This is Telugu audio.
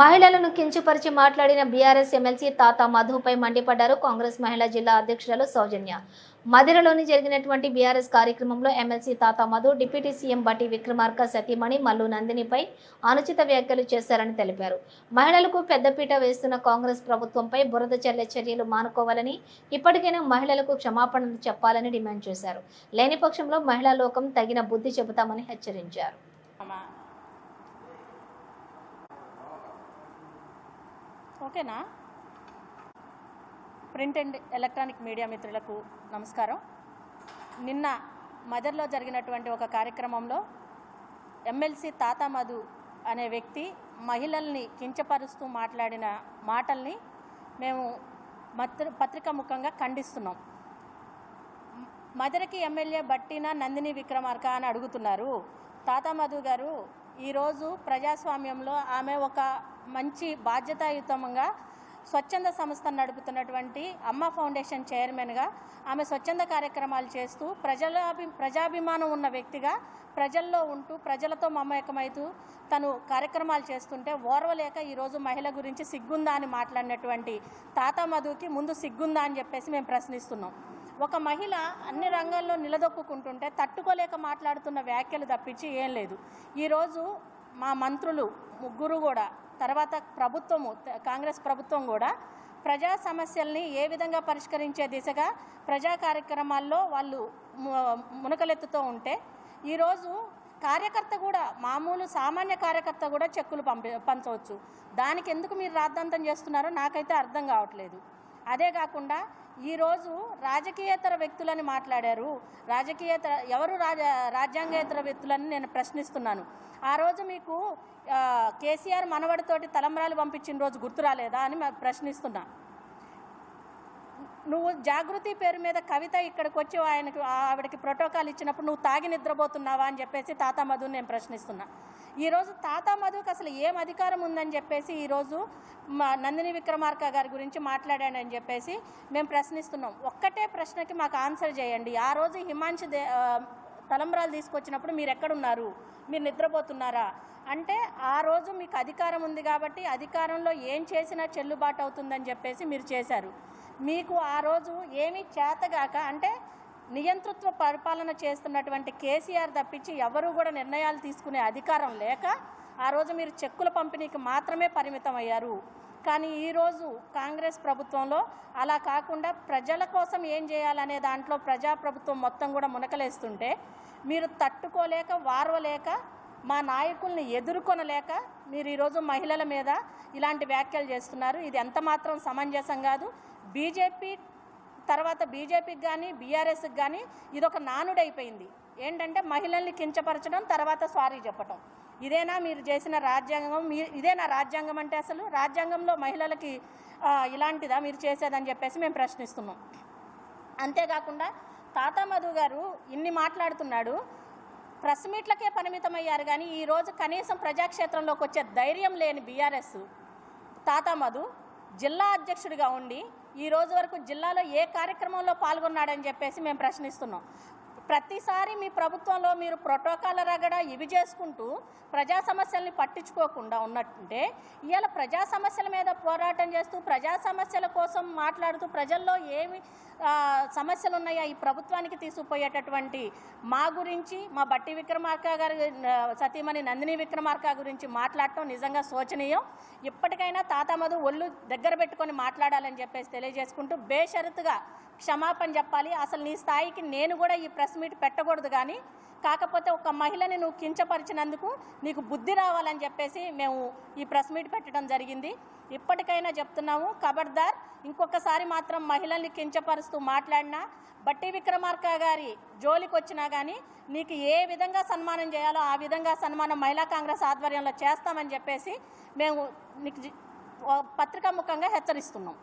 మహిళలను కించుపరిచి మాట్లాడిన బీఆర్ఎస్ ఎమ్మెల్సీ తాత మధుపై మండిపడ్డారు కాంగ్రెస్ మహిళా జిల్లా అధ్యక్షురాలు సౌజన్య. మదిరలోని జరిగినటువంటి బీఆర్ఎస్ కార్యక్రమంలో ఎమ్మెల్సీ తాత మధు డిప్యూటీ సీఎం బట్టి విక్రమార్క సతీమణి మల్లు నందినిపై అనుచిత వ్యాఖ్యలు చేశారని తెలిపారు. మహిళలకు పెద్దపీట వేస్తున్న కాంగ్రెస్ ప్రభుత్వంపై బురద చల్లే చర్యలు మానుకోవాలని ఇప్పటికైనా మహిళలకు క్షమాపణలు చెప్పాలని డిమాండ్ చేశారు. లేని పక్షంలో మహిళా లోకం తగిన బుద్ధి చెబుతామని హెచ్చరించారు అమ్మా ఓకేనా? ప్రింట్ అండ్ ఎలక్ట్రానిక్ మీడియా మిత్రులకు నమస్కారం. నిన్న మదర్లో జరిగినటువంటి ఒక కార్యక్రమంలో ఎమ్మెల్సీ తాత మధు అనే వ్యక్తి మహిళల్ని కించపరుస్తూ మాట్లాడిన మాటల్ని మేము మత్ర పత్రిక ముఖంగా ఖండిస్తున్నాం. మదర్కి ఎమ్మెల్యే బట్టిన నందిని విక్రమార్క అని అడుగుతున్నారు. తాతామధు గారు ఈరోజు ప్రజాస్వామ్యంలో ఆమె ఒక మంచి బాధ్యతాయుతంగా స్వచ్ఛంద సంస్థను నడుపుతున్నటువంటి అమ్మ ఫౌండేషన్ చైర్మన్గా ఆమె స్వచ్ఛంద కార్యక్రమాలు చేస్తూ ప్రజలాభి ప్రజాభిమానం ఉన్న వ్యక్తిగా ప్రజల్లో ఉంటూ ప్రజలతో మమేకమవుతూ తను కార్యక్రమాలు చేస్తుంటే ఓర్వలేక ఈరోజు మహిళ గురించి సిగ్గుందా అని మాట్లాడినటువంటి తాత మధుకి ముందు సిగ్గుందా అని చెప్పేసి మేము ప్రశ్నిస్తున్నాం. ఒక మహిళ అన్ని రంగాల్లో నిలదొక్కుంటుంటే తట్టుకోలేక మాట్లాడుతున్న వ్యాఖ్యలు తప్పించి ఏం లేదు. ఈరోజు మా మంత్రులు ముగ్గురు కూడా తర్వాత ప్రభుత్వము కాంగ్రెస్ ప్రభుత్వం కూడా ప్రజా సమస్యల్ని ఏ విధంగా పరిష్కరించే దిశగా ప్రజా కార్యక్రమాల్లో వాళ్ళు మునకలెత్తుతూ ఉంటే ఈరోజు కార్యకర్త కూడా మామూలు సామాన్య కార్యకర్త కూడా చెక్కులు పంపి పంచవచ్చు. దానికి ఎందుకు మీరు రాద్ధాంతం చేస్తున్నారో నాకైతే అర్థం కావట్లేదు. అదే కాకుండా ఈరోజు రాజకీయేతర వ్యక్తులని మాట్లాడారు. రాజకీయేతర ఎవరు రాజ రాజ్యాంగేతర వ్యక్తులని నేను ప్రశ్నిస్తున్నాను. ఆ రోజు మీకు కేసీఆర్ మనవడితోటి తలంబరాలు పంపించిన రోజు గుర్తు రాలేదా అని ప్రశ్నిస్తున్నా. నువ్వు జాగృతి పేరు మీద కవిత ఇక్కడికి వచ్చి ఆయనకు ఆవిడకి ప్రోటోకాల్ ఇచ్చినప్పుడు నువ్వు తాగి నిద్రపోతున్నావా అని చెప్పేసి తాతా మధుని నేను ప్రశ్నిస్తున్నా. ఈరోజు తాతా మధుకు అసలు ఏం అధికారం ఉందని చెప్పేసి ఈరోజు మా నందిని విక్రమార్క గారి గురించి మాట్లాడానని చెప్పేసి మేము ప్రశ్నిస్తున్నాం. ఒక్కటే ప్రశ్నకి మాకు ఆన్సర్ చేయండి. ఆ రోజు హిమాంశు దే తలంబ్రాలు తీసుకొచ్చినప్పుడు మీరు ఎక్కడున్నారు? మీరు నిద్రపోతున్నారా? అంటే ఆ రోజు మీకు అధికారం ఉంది కాబట్టి అధికారంలో ఏం చేసినా చెల్లుబాటు అవుతుందని చెప్పేసి మీరు చేశారు. మీకు ఆ రోజు ఏమీ చేతగాక అంటే నియంతృత్వ పరిపాలన చేస్తున్నటువంటి కేసీఆర్ తప్పించి ఎవరు కూడా నిర్ణయాలు తీసుకునే అధికారం లేక ఆ రోజు మీరు చెక్కుల పంపిణీకి మాత్రమే పరిమితం అయ్యారు. కానీ ఈరోజు కాంగ్రెస్ ప్రభుత్వంలో అలా కాకుండా ప్రజల కోసం ఏం చేయాలనే దాంట్లో ప్రజాప్రభుత్వం మొత్తం కూడా మునకలేస్తుంటే మీరు తట్టుకోలేక వారవలేక మా నాయకుల్ని ఎదుర్కొనలేక మీరు ఈరోజు మహిళల మీద ఇలాంటి వ్యాఖ్యలు చేస్తున్నారు. ఇది ఎంత మాత్రం సమంజసం కాదు. బీజేపీ తర్వాత బీజేపీకి కానీ బీఆర్ఎస్కి కానీ ఇది ఒక నానుడైపోయింది. ఏంటంటే మహిళల్ని కించపరచడం తర్వాత సారీ చెప్పటం. ఇదేనా మీరు చేసిన రాజ్యాంగం? మీ ఇదేనా రాజ్యాంగం అంటే అసలు? రాజ్యాంగంలో మహిళలకి ఇలాంటిదా మీరు చేసేదని చెప్పేసి మేము ప్రశ్నిస్తున్నాం. అంతేకాకుండా తాతా మధు గారు ఇన్ని మాట్లాడుతున్నాడు ప్రెస్ మీట్లకే పరిమితమయ్యారు కానీ ఈరోజు కనీసం ప్రజాక్షేత్రంలోకి వచ్చే ధైర్యం లేని బీఆర్ఎస్ తాతా మధు జిల్లా అధ్యక్షుడిగా ఉండి ఈ రోజు వరకు జిల్లాలో ఏ కార్యక్రమంలో పాల్గొన్నాడని చెప్పేసి మేము ప్రశ్నిస్తున్నాం. ప్రతిసారి మీ ప్రభుత్వంలో మీరు ప్రోటోకాల్ రగడ ఇవి చేసుకుంటూ ప్రజా సమస్యల్ని పట్టించుకోకుండా ఉన్నట్టుంటే ఇవాళ ప్రజా సమస్యల మీద పోరాటం చేస్తూ ప్రజా సమస్యల కోసం మాట్లాడుతూ ప్రజల్లో ఏమి సమస్యలు ఉన్నాయా ఈ ప్రభుత్వానికి తీసుకుపోయేటటువంటి మా గురించి మా బట్టి విక్రమార్క గారి సతీమణి నందిని విక్రమార్క గురించి మాట్లాడటం నిజంగా శోచనీయం. ఇప్పటికైనా తాతమధు ఒళ్ళు దగ్గర పెట్టుకొని మాట్లాడాలని చెప్పేసి తెలియజేసుకుంటూ బేషరతుగా క్షమాపణ చెప్పాలి. అసలు నీ స్థాయికి నేను కూడా ఈ ప్రశ్న ప్రెస్ మీట్ పెట్టకూడదు కానీ కాకపోతే ఒక మహిళని నువ్వు కించపరిచినందుకు నీకు బుద్ధి రావాలని చెప్పేసి మేము ఈ ప్రెస్ మీట్ పెట్టడం జరిగింది. ఇప్పటికైనా చెప్తున్నాము ఖబర్దార్ ఇంకొకసారి మాత్రం మహిళల్ని కించపరుస్తూ మాట్లాడినా బట్టి విక్రమార్క గారి జోలికి వచ్చినా కానీ నీకు ఏ విధంగా సన్మానం చేయాలో ఆ విధంగా సన్మానం మహిళా కాంగ్రెస్ ఆధ్వర్యంలో చేస్తామని చెప్పేసి మేము నీకు పత్రికా ముఖంగా హెచ్చరిస్తున్నాం.